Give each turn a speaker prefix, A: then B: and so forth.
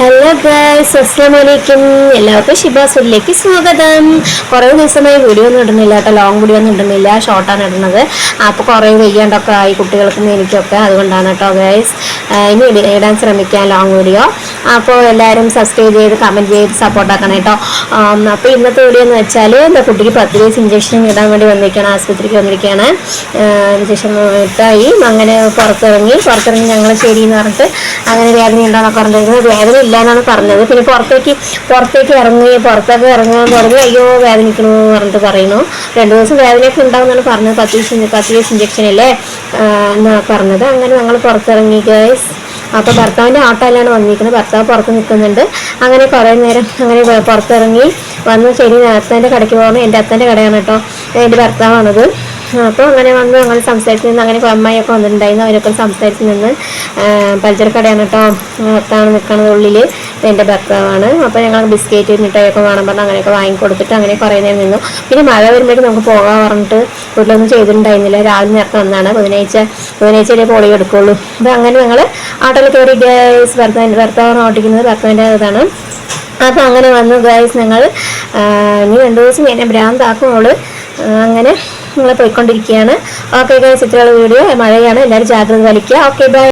A: Hello guys അസ്സാം വലൈക്കും എല്ലാവർക്കും ഷിബാസുലിലേക്ക് സ്വാഗതം. കുറേ ദിവസമായി വീഡിയോ ഒന്നും ഇടുന്നില്ല കേട്ടോ. ലോങ് വീഡിയോ ഒന്നും ഇടുന്നില്ല. ഷോർട്ടാണ് ഇടുന്നത്. അപ്പോൾ കുറേ വെയ്യാണ്ടൊക്കെ ആയി കുട്ടികൾക്കും എനിക്കൊക്കെ. അതുകൊണ്ടാണ് കേട്ടോ ഗൈസ് ഇനി ഇട- ഇടാൻ ശ്രമിക്കാം ലോങ് വീഡിയോ അപ്പോൾ എല്ലാവരും സബ്സ്ക്രൈബ് ചെയ്ത് കമന്റ് ചെയ്ത് സപ്പോർട്ടാക്കണം കേട്ടോ. അപ്പോൾ ഇന്നത്തെ വീഡിയോ എന്ന് വെച്ചാൽ എന്റെ കുട്ടിക്ക് പത്ത് ദിവസം ഇഞ്ചക്ഷൻ ഇടാൻ വേണ്ടി വന്നിരിക്കുകയാണ് ആശുപത്രിക്ക് വന്നിരിക്കുകയാണ്. ഇഞ്ചക്ഷൻ ഇട്ടായി അങ്ങനെ പുറത്തിറങ്ങി പുറത്തിറങ്ങി ഞങ്ങൾ ശരി എന്ന് പറഞ്ഞിട്ട് അങ്ങനെ വേദന ഉണ്ടോന്നൊക്കെ പറഞ്ഞിരിക്കുന്നത് വേദന ഇല്ല എന്നാണ് പറഞ്ഞത്. പിന്നെ പുറത്തേക്ക് പുറത്തേക്ക് ഇറങ്ങി പുറത്തേക്ക് ഇറങ്ങാൻ തുടങ്ങി അയ്യോ വേദനിക്കണു എന്ന് പറഞ്ഞിട്ട് പറയുന്നു. രണ്ട് ദിവസം വേദനയൊക്കെ ഉണ്ടാവുമെന്നാണ് പറഞ്ഞത്. പത്ത് ദിവസം പത്ത് ദിവസം ഇഞ്ചക്ഷൻ അല്ലേ? എന്നാണ് പറഞ്ഞത്. അങ്ങനെ ഞങ്ങൾ പുറത്തിറങ്ങി ഗൈസ് അപ്പോൾ ഭർത്താവിന്റെ ഓട്ടോയിലാണ് വന്നിരിക്കുന്നത്. ഭർത്താവ് പുറത്ത് നിൽക്കുന്നുണ്ട്. അങ്ങനെ കുറേ നേരം അങ്ങനെ പുറത്തിറങ്ങി വന്ന് ശരി അത്തന്റെ കടയ്ക്ക് പോകുന്നു. എന്റെ അത്തന്റെ കടയാണ് കേട്ടോ. എന്റെ ഭർത്താവാണത്. അപ്പോൾ അങ്ങനെ വന്ന് ഞങ്ങൾ സംസാരിച്ച് നിന്ന് അങ്ങനെ അമ്മായിയൊക്കെ വന്നിട്ടുണ്ടായിരുന്നു. അവരൊക്കെ സംസാരിച്ച് നിന്ന് പലചരക്കടയാണ് കേട്ടോ. ഭർത്താവ് നിൽക്കുന്നത് ഉള്ളിൽ എന്റെ ഭർത്താവാണ്. അപ്പോൾ ഞങ്ങൾ ബിസ്ക്കറ്റ് മിഠായിയൊക്കെ വേണം പറഞ്ഞ് അങ്ങനെയൊക്കെ വാങ്ങിക്കൊടുത്തിട്ട് അങ്ങനെ കുറേ നേരം നിന്നു. പിന്നെ മഴ വരുമ്പോഴേക്കും നമുക്ക് പോകാൻ പറഞ്ഞിട്ട് വീട്ടിലൊന്നും ചെയ്തിട്ടുണ്ടായിരുന്നില്ല. രാവിലെ നേരത്തെ വന്നാണ് ബുധനാഴ്ച ബുധനാഴ്ചയിലേ പോളി എടുക്കുള്ളൂ. അപ്പോൾ അങ്ങനെ ഞങ്ങൾ ഓട്ടോയിൽ കയറി ഗ്യാസ് ഭർത്താവിന്റെ ഭർത്താവാണ് ഓട്ടിക്കുന്നത് ഭർത്താവിന്റെ ഇതാണ്. അപ്പോൾ അങ്ങനെ വന്നു ഗൈസ് ഞങ്ങൾ ഇനി രണ്ടു ദിവസം എന്നെ ഭ്രാന്താക്കും അവൾ. അങ്ങനെ നിങ്ങൾ പോയിക്കൊണ്ടിരിക്കുകയാണ്. ഓക്കെ ഗൈസ് ഇത്രയുള്ള വീഡിയോ മഴയാണ്. എല്ലാവരും ജാഗ്രത വലിക്കുക ഓക്കെ ബൈ